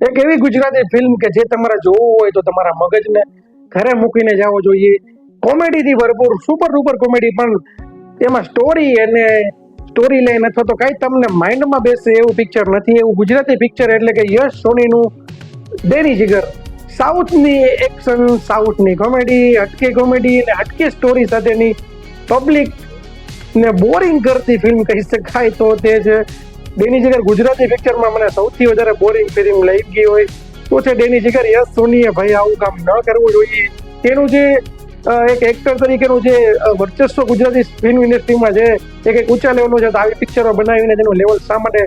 એક એવી ગુજરાતી ફિલ્મ કે જે તમારે જોવું હોય તો તમારા મગજને ઘરે મૂકીને જાવો જોઈએ. કોમેડીથી ભરપૂર સુપર ડુપર કોમેડી પણ તેમાં સ્ટોરી અને સ્ટોરી લાઈન અથવા તો કાંઈ તમને માઇન્ડમાં બેસે એવું પિક્ચર નથી, એવું ગુજરાતી પિક્ચર એટલે કે યશ સોનીનું ડેરી જીગર. સાઉથની એક્શન સાઉથની કોમેડી હટકે કોમેડી અને હટકે સ્ટોરી સાથેની પબ્લિક ને બોરિંગ કરતી ફિલ્મ કહી શકાય તો તે છે ડેની જીગર ગુજરાતી પિક્ચરમાં મને સૌથી વધારે બોરિંગ ફિલ્મ લઈ ગઈ હોય તો છે ડેની જીગર, યસ, સોનીએ ભાઈ, આવું કામ ન કરવું જોઈએ. તેનું જે એક એક્ટર તરીકેનું જે વર્ચસ્વ ગુજરાતી ફિલ્મ ઇન્ડસ્ટ્રીમાં છે એક એક ઊંચા લેવલનું છે તો આવી પિક્ચરો બનાવીને તેનું લેવલ શા માટે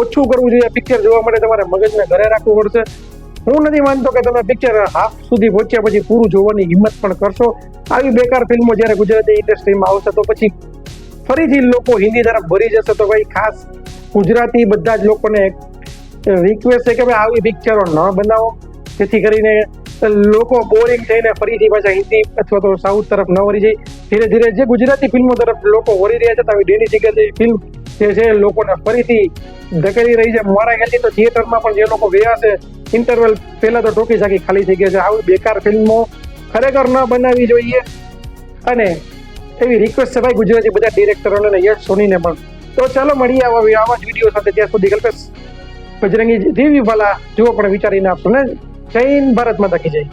ઓછું કરવું જોઈએ પિક્ચર જોવા માટે તમારે મગજને ઘરે રાખવું પડશે. હું નથી માનતો કે તમે પિક્ચર હાફ સુધી પહોંચ્યા પછી પૂરું જોવાની હિંમત પણ કરશો. આવી બેકાર ફિલ્મો જ્યારે ગુજરાતી ઇન્ડસ્ટ્રીમાં આવશે તો પછી ફરીથી લોકો હિન્દી તરફ ભરી જશે તો ભાઈ ખાસ ગુજરાતી બધા જ લોકોને રિક્વેસ્ટ છે કે ભાઈ આવી પિક્ચરો ન બનાવો. જેથી કરીને લોકો બોરિંગ થઈને ફરીથી પાછા હિન્દી અથવા તો સાઉથ તરફ ન વળી જાય. ધીરે ધીરે જે ગુજરાતી ફિલ્મો તરફ લોકો વળી રહ્યા છે આવી ડેની જગ્યાએ ફિલ્મ જે છે, લોકોને ફરીથી ધકેલી રહી છે. મારા ખ્યાલથી તો થિયેટરમાં પણ જે લોકો ગયા છે ઇન્ટરવલ પહેલા તો ટોકી સાકી ખાલી થઈ ગયા છે. આવી બેકાર ફિલ્મો ખરેખર ન બનાવવી જોઈએ. અને એવી રિક્વેસ્ટ છે ભાઈ ગુજરાતી બધા ડિરેક્ટરોને યશ સોનીને પણ. તો ચાલો મળીએ આવા આવા જ વીડિયો સાથે. ત્યાં સુધી કલ્પેશ. બજરંગી દેવી ભલા. જુઓ પણ વિચારીને આપશો ને જૈન ભારત માતા જય.